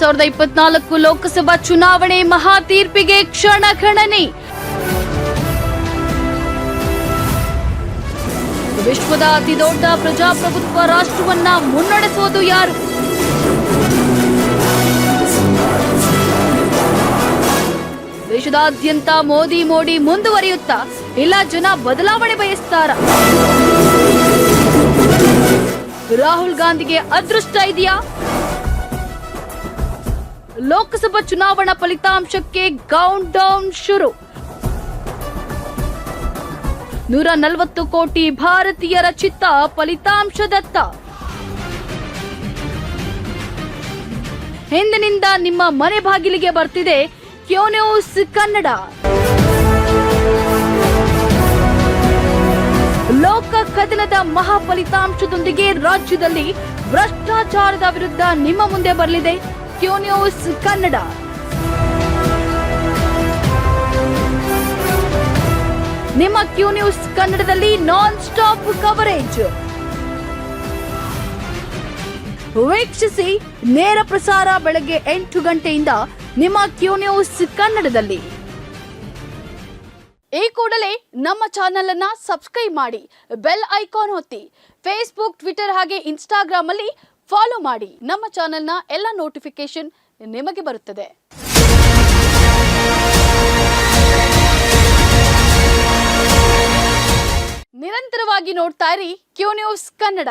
ಸಾವಿರದ ಇಪ್ಪತ್ನಾಲ್ಕು ಲೋಕಸಭಾ ಚುನಾವಣೆ ಮಹಾ ತೀರ್ಪಿಗೆ ಕ್ಷಣ ಗಣನೆ ವಿಶ್ವದ ಅತಿದೊಡ್ಡ ಪ್ರಜಾಪ್ರಭುತ್ವ ರಾಷ್ಟ್ರವನ್ನ ಮುನ್ನಡೆಸೋದು ಯಾರು? ದೇಶದಾದ್ಯಂತ ಮೋದಿ ಮೋಡಿ ಮುಂದುವರಿಯುತ್ತಾ? ಇಲ್ಲ ಜನ ಬದಲಾವಣೆ ಬಯಸ್ತಾರ? ರಾಹುಲ್ ಗಾಂಧಿಗೆ ಅದೃಷ್ಟ ಇದೆಯಾ? ಲೋಕಸಭಾ ಚುನಾವಣಾ ಫಲಿತಾಂಶಕ್ಕೆ ಕೌಂಟ್ ಡೌನ್ ಶುರು. ನೂರ ನಲವತ್ತು ಕೋಟಿ ಭಾರತೀಯರ ಚಿತ್ತ ಫಲಿತಾಂಶದತ್ತ ಹಿಂದಿನಿಂದ ನಿಮ್ಮ ಮನೆ ಬಾಗಿಲಿಗೆ ಬರ್ತಿದೆ ಕ್ಯೋನ್ಯೂಸ್ ಕನ್ನಡ. ಲೋಕ ಕದನದ ಮಹಾ ಫಲಿತಾಂಶದೊಂದಿಗೆ ರಾಜ್ಯದಲ್ಲಿ ಭ್ರಷ್ಟಾಚಾರದ ವಿರುದ್ಧ ನಿಮ್ಮ ಮುಂದೆ ಬರಲಿದೆ. ಕ್ಯೂ ನ್ಯೂಸ್ ಕನ್ನಡ ನಿಮ್ಮ ಕ್ಯೂ ನ್ಯೂಸ್ ಕನ್ನಡದಲ್ಲಿ ನಾನ್ ಸ್ಟಾಪ್ ಕವರೇಜ್ ವೀಕ್ಷಿಸಿ ನೇರ ಪ್ರಸಾರ ಬೆಳಗ್ಗೆ ಎಂಟು ಗಂಟೆಯಿಂದ ನಿಮ್ಮ ಕ್ಯೂ ನ್ಯೂಸ್ ಕನ್ನಡದಲ್ಲಿ ಈ ಕೂಡಲೇ ನಮ್ಮ ಚಾನೆಲ್ ಅನ್ನ ಸಬ್ಸ್ಕ್ರೈಬ್ ಮಾಡಿ ಬೆಲ್ ಐಕಾನ್ ಒತ್ತಿ. ಫೇಸ್ಬುಕ್ ಟ್ವಿಟರ್ ಹಾಗೆ ಇನ್ಸ್ಟಾಗ್ರಾಮ್ ಅಲ್ಲಿ ಫಾಲೋ ಮಾಡಿ ನಮ್ಮ ಚಾನೆಲ್ನ ಎಲ್ಲ ನೋಟಿಫಿಕೇಶನ್ ನಿಮಗೆ ಬರುತ್ತದೆ. ನಿರಂತರವಾಗಿ ನೋಡ್ತಾ ಇರಿ ಕ್ಯೂ ನ್ಯೂಸ್ ಕನ್ನಡ.